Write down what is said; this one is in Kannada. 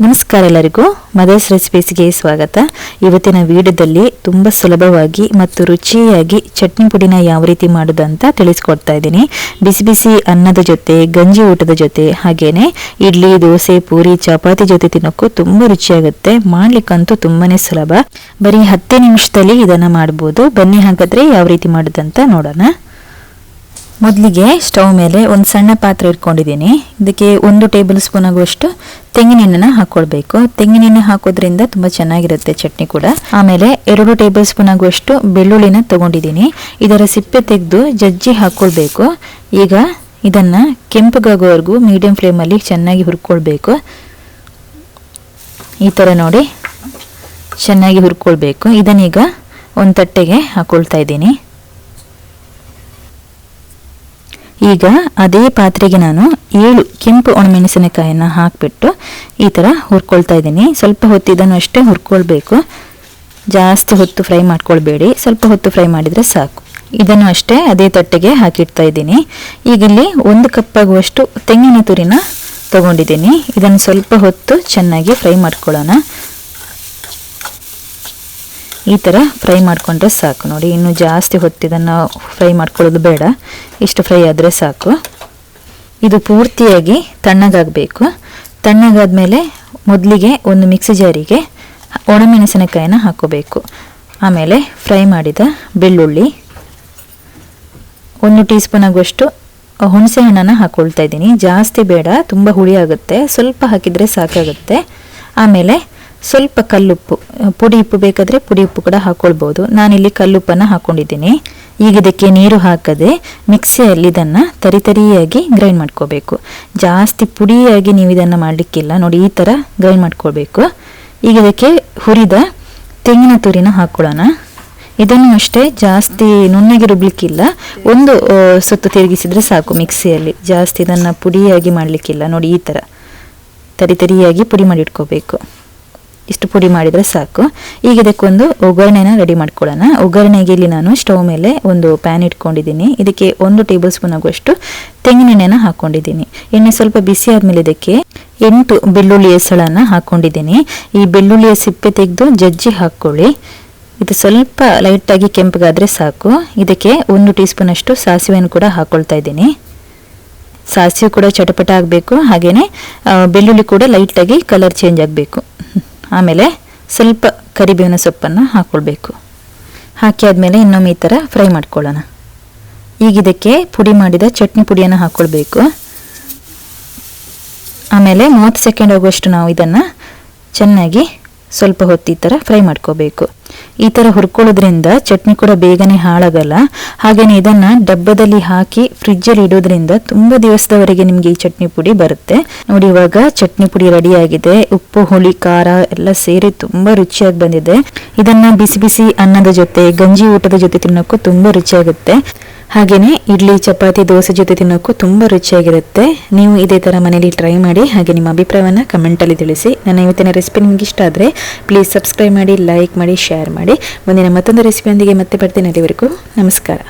ನಮಸ್ಕಾರ ಎಲ್ಲರಿಗೂ. ಮದರ್ಸ್ ರೆಸಿಪೀಸ್ಗೆ ಸ್ವಾಗತ. ಇವತ್ತಿನ ವಿಡಿಯೋದಲ್ಲಿ ತುಂಬ ಸುಲಭವಾಗಿ ಮತ್ತು ರುಚಿಯಾಗಿ ಚಟ್ನಿ ಪುಡಿನ ಯಾವ ರೀತಿ ಮಾಡೋದು ಅಂತ ತಿಳಿಸ್ಕೊಡ್ತಾ ಇದ್ದೀನಿ. ಬಿಸಿ ಬಿಸಿ ಅನ್ನದ ಜೊತೆ, ಗಂಜಿ ಊಟದ ಜೊತೆ ಹಾಗೇನೆ ಇಡ್ಲಿ, ದೋಸೆ, ಪೂರಿ, ಚಪಾತಿ ಜೊತೆ ತಿನ್ನೋಕ್ಕೂ ತುಂಬ ರುಚಿಯಾಗುತ್ತೆ. ಮಾಡ್ಲಿಕ್ಕಂತೂ ತುಂಬಾನೇ ಸುಲಭ. ಬರೀ ಹತ್ತೇ ನಿಮಿಷದಲ್ಲಿ ಇದನ್ನ ಮಾಡ್ಬೋದು. ಬನ್ನಿ ಹಾಗಾದ್ರೆ ಯಾವ ರೀತಿ ಮಾಡೋದಂತ ನೋಡೋಣ. ಮೊದಲಿಗೆ ಸ್ಟವ್ ಮೇಲೆ ಒಂದು ಸಣ್ಣ ಪಾತ್ರೆ ಇಟ್ಕೊಂಡಿದ್ದೀನಿ. ಇದಕ್ಕೆ ಒಂದು ಟೇಬಲ್ ಸ್ಪೂನ್ ಆಗುವಷ್ಟು ತೆಂಗಿನೆಣ್ಣೆನ ಹಾಕ್ಕೊಳ್ಬೇಕು ತೆಂಗಿನೆಣ್ಣೆ ಹಾಕೋದ್ರಿಂದ ತುಂಬ ಚೆನ್ನಾಗಿರುತ್ತೆ ಚಟ್ನಿ ಕೂಡ. ಆಮೇಲೆ ಎರಡು ಟೇಬಲ್ ಸ್ಪೂನ್ ಆಗುವಷ್ಟು ಬೆಳ್ಳುಳ್ಳಿನ ತಗೊಂಡಿದ್ದೀನಿ. ಇದರ ಸಿಪ್ಪೆ ತೆಗೆದು ಜಜ್ಜಿ ಹಾಕ್ಕೊಳ್ಬೇಕು ಈಗ ಇದನ್ನು ಕೆಂಪಗಾಗೋವರೆಗೂ ಮೀಡಿಯಂ ಫ್ಲೇಮಲ್ಲಿ ಚೆನ್ನಾಗಿ ಹುರ್ಕೊಳ್ಬೇಕು. ಈ ಥರ ನೋಡಿ ಚೆನ್ನಾಗಿ ಹುರ್ಕೊಳ್ಬೇಕು. ಇದನ್ನೀಗ ಒಂದು ತಟ್ಟೆಗೆ ಹಾಕ್ಕೊಳ್ತಾ ಇದ್ದೀನಿ. ಈಗ ಅದೇ ಪಾತ್ರೆಗೆ ನಾನು ಏಳು ಕೆಂಪು ಒಣಮೆಣಸಿನಕಾಯಿನ ಹಾಕಿಬಿಟ್ಟು ಈ ಥರ ಹುರ್ಕೊಳ್ತಾ ಇದ್ದೀನಿ. ಸ್ವಲ್ಪ ಹೊತ್ತು ಇದನ್ನು ಅಷ್ಟೇ ಹುರ್ಕೊಳ್ಬೇಕು. ಜಾಸ್ತಿ ಹೊತ್ತು ಫ್ರೈ ಮಾಡ್ಕೊಳ್ಬೇಡಿ. ಸ್ವಲ್ಪ ಹೊತ್ತು ಫ್ರೈ ಮಾಡಿದರೆ ಸಾಕು. ಇದನ್ನು ಅಷ್ಟೇ ಅದೇ ತಟ್ಟೆಗೆ ಹಾಕಿಡ್ತಾ ಇದ್ದೀನಿ. ಈಗ ಇಲ್ಲಿ ಒಂದು ಕಪ್ ಆಗುವಷ್ಟು ತೆಂಗಿನ ತುರಿನ ತಗೊಂಡಿದ್ದೀನಿ. ಇದನ್ನು ಸ್ವಲ್ಪ ಹೊತ್ತು ಚೆನ್ನಾಗಿ ಫ್ರೈ ಮಾಡ್ಕೊಳ್ಳೋಣ. ಈ ಥರ ಫ್ರೈ ಮಾಡಿಕೊಂಡ್ರೆ ಸಾಕು. ನೋಡಿ, ಇನ್ನು ಜಾಸ್ತಿ ಹೊತ್ತಿದನ್ನು ಫ್ರೈ ಮಾಡ್ಕೊಳ್ಳೋದು ಬೇಡ. ಇಷ್ಟು ಫ್ರೈ ಆದರೆ ಸಾಕು. ಇದು ಪೂರ್ತಿಯಾಗಿ ತಣ್ಣಗಾಗಬೇಕು. ತಣ್ಣಗಾದ್ಮೇಲೆ ಮೊದಲಿಗೆ ಒಂದು ಮಿಕ್ಸಿ ಜಾರಿಗೆ ಒಣಮೆಣಸಿನಕಾಯಿನ ಹಾಕೋಬೇಕು. ಆಮೇಲೆ ಫ್ರೈ ಮಾಡಿದ ಬೆಳ್ಳುಳ್ಳಿ. ಒಂದು ಟೀ ಸ್ಪೂನ್ ಆಗುವಷ್ಟು ಹುಣಸೆ ಹಾಕ್ಕೊಳ್ತಾ ಇದ್ದೀನಿ. ಜಾಸ್ತಿ ಬೇಡ, ತುಂಬ ಹುಳಿ ಆಗುತ್ತೆ. ಸ್ವಲ್ಪ ಹಾಕಿದರೆ ಸಾಕಾಗುತ್ತೆ. ಆಮೇಲೆ ಸ್ವಲ್ಪ ಕಲ್ಲುಪ್ಪು ಪುಡಿ ಉಪ್ಪು ಬೇಕಾದರೆ ಪುಡಿ ಉಪ್ಪು ಕೂಡ ಹಾಕ್ಕೊಳ್ಬೋದು ನಾನಿಲ್ಲಿ ಕಲ್ಲುಪ್ಪನ್ನು ಹಾಕ್ಕೊಂಡಿದ್ದೀನಿ ಈಗ ಇದಕ್ಕೆ ನೀರು ಹಾಕದೆ ಮಿಕ್ಸಿಯಲ್ಲಿ ಇದನ್ನು ತರಿತರಿಯಾಗಿ ಗ್ರೈಂಡ್ ಮಾಡ್ಕೋಬೇಕು. ಜಾಸ್ತಿ ಪುಡಿಯಾಗಿ ನೀವು ಇದನ್ನು ಮಾಡಲಿಕ್ಕಿಲ್ಲ. ನೋಡಿ, ಈ ಥರ ಗ್ರೈಂಡ್ ಮಾಡ್ಕೊಳ್ಬೇಕು. ಈಗ ಇದಕ್ಕೆ ಹುರಿದ ತೆಂಗಿನ ತುರಿನ ಹಾಕ್ಕೊಳ್ಳೋಣ ಇದನ್ನು ಅಷ್ಟೇ ಜಾಸ್ತಿ ನುಣ್ಣಗೆ ರುಬ್ಲಿಕ್ಕಿಲ್ಲ. ಒಂದು ಸುತ್ತು ತಿರುಗಿಸಿದ್ರೆ ಸಾಕು ಮಿಕ್ಸಿಯಲ್ಲಿ. ಜಾಸ್ತಿ ಇದನ್ನು ಪುಡಿಯಾಗಿ ಮಾಡಲಿಕ್ಕಿಲ್ಲ. ನೋಡಿ, ಈ ಥರ ತರಿತರಿಯಾಗಿ ಪುಡಿ ಮಾಡಿ ಇಟ್ಕೋಬೇಕು ಇಷ್ಟು ಪುಡಿ ಮಾಡಿದರೆ ಸಾಕು. ಈಗ ಇದಕ್ಕೊಂದು ಒಗ್ಗರಣೆನ ರೆಡಿ ಮಾಡ್ಕೊಳ್ಳೋಣ. ಒಗ್ಗರಣೆಗೆ ಇಲ್ಲಿ ನಾನು ಸ್ಟವ್ ಮೇಲೆ ಒಂದು ಪ್ಯಾನ್ ಇಟ್ಕೊಂಡಿದ್ದೀನಿ. ಇದಕ್ಕೆ ಒಂದು ಟೇಬಲ್ ಸ್ಪೂನ್ ಆಗುವಷ್ಟು ತೆಂಗಿನೆಣ್ಣೆನ ಹಾಕ್ಕೊಂಡಿದ್ದೀನಿ ಎಣ್ಣೆ ಸ್ವಲ್ಪ ಬಿಸಿ ಆದಮೇಲೆ ಇದಕ್ಕೆ ಎಂಟು ಬೆಳ್ಳುಳ್ಳಿ ಹೆಸಳನ್ನು ಹಾಕ್ಕೊಂಡಿದ್ದೀನಿ ಈ ಬೆಳ್ಳುಳ್ಳಿಯ ಸಿಪ್ಪೆ ತೆಗೆದು ಜಜ್ಜಿ ಹಾಕ್ಕೊಳ್ಳಿ. ಇದು ಸ್ವಲ್ಪ ಲೈಟಾಗಿ ಕೆಂಪಗಾದರೆ ಸಾಕು. ಇದಕ್ಕೆ ಒಂದು ಟೀ ಸ್ಪೂನ್ ಅಷ್ಟು ಸಾಸಿವೆಯನ್ನು ಕೂಡ ಹಾಕ್ಕೊಳ್ತಾ ಇದ್ದೀನಿ. ಸಾಸಿವೆ ಕೂಡ ಚಟಪಟ ಆಗಬೇಕು. ಹಾಗೆಯೇ ಬೆಳ್ಳುಳ್ಳಿ ಕೂಡ ಲೈಟಾಗಿ ಕಲರ್ ಚೇಂಜ್ ಆಗಬೇಕು. ಆಮೇಲೆ ಸ್ವಲ್ಪ ಕರಿಬೇವಿನ ಸೊಪ್ಪನ್ನು ಹಾಕ್ಕೊಳ್ಬೇಕು ಹಾಕಿ ಆದಮೇಲೆ ಇನ್ನೊಮ್ಮೆ ಈ ಥರ ಫ್ರೈ ಮಾಡ್ಕೊಳ್ಳೋಣ. ಈಗ ಇದಕ್ಕೆ ಪುಡಿ ಮಾಡಿದ ಚಟ್ನಿ ಪುಡಿಯನ್ನು ಹಾಕ್ಕೊಳ್ಬೇಕು ಆಮೇಲೆ ಮೂವತ್ತು ಸೆಕೆಂಡ್ ಆಗುವಷ್ಟು ನಾವು ಇದನ್ನು ಚೆನ್ನಾಗಿ ಸ್ವಲ್ಪ ಹೊತ್ತು ಈ ಥರ ಫ್ರೈ ಮಾಡ್ಕೋಬೇಕು. ಈ ಥರ ಹುರ್ಕೊಳ್ಳೋದ್ರಿಂದ ಚಟ್ನಿ ಕೂಡ ಬೇಗನೆ ಹಾಳಾಗಲ್ಲ. ಹಾಗೆಯೇ ಇದನ್ನು ಡಬ್ಬದಲ್ಲಿ ಹಾಕಿ ಫ್ರಿಜ್ಜಲ್ಲಿ ಇಡೋದ್ರಿಂದ ತುಂಬ ದಿವಸದವರೆಗೆ ನಿಮಗೆ ಈ ಚಟ್ನಿ ಪುಡಿ ಬರುತ್ತೆ. ನೋಡಿ, ಇವಾಗ ಚಟ್ನಿ ಪುಡಿ ರೆಡಿಯಾಗಿದೆ. ಉಪ್ಪು, ಹುಳಿ, ಖಾರ ಎಲ್ಲ ಸೇರಿ ತುಂಬ ರುಚಿಯಾಗಿ ಬಂದಿದೆ. ಇದನ್ನು ಬಿಸಿ ಬಿಸಿ ಅನ್ನದ ಜೊತೆ, ಗಂಜಿ ಊಟದ ಜೊತೆ ತಿನ್ನೋಕ್ಕೂ ತುಂಬ ರುಚಿಯಾಗುತ್ತೆ. ಹಾಗೆಯೇ ಇಡ್ಲಿ, ಚಪಾತಿ, ದೋಸೆ ಜೊತೆ ತಿನ್ನೋಕ್ಕೂ ತುಂಬ ರುಚಿಯಾಗಿರುತ್ತೆ. ನೀವು ಇದೇ ಥರ ಮನೇಲಿ ಟ್ರೈ ಮಾಡಿ ಹಾಗೆ ನಿಮ್ಮ ಅಭಿಪ್ರಾಯವನ್ನು ಕಮೆಂಟಲ್ಲಿ ತಿಳಿಸಿ. ನನ್ನ ಇವತ್ತಿನ ರೆಸಿಪಿ ನಿಮ್ಗೆ ಇಷ್ಟ ಆದರೆ ಪ್ಲೀಸ್ ಸಬ್ಸ್ಕ್ರೈಬ್ ಮಾಡಿ ಲೈಕ್ ಮಾಡಿ ಶೇರ್ ಮಾಡಿ. ಮುಂದಿನ ಮತ್ತೊಂದು ರೆಸಿಪಿಯೊಂದಿಗೆ ಮತ್ತೆ ಬರ್ತೀನಿ. ಅಲ್ಲಿವರೆಗೂ ನಮಸ್ಕಾರ.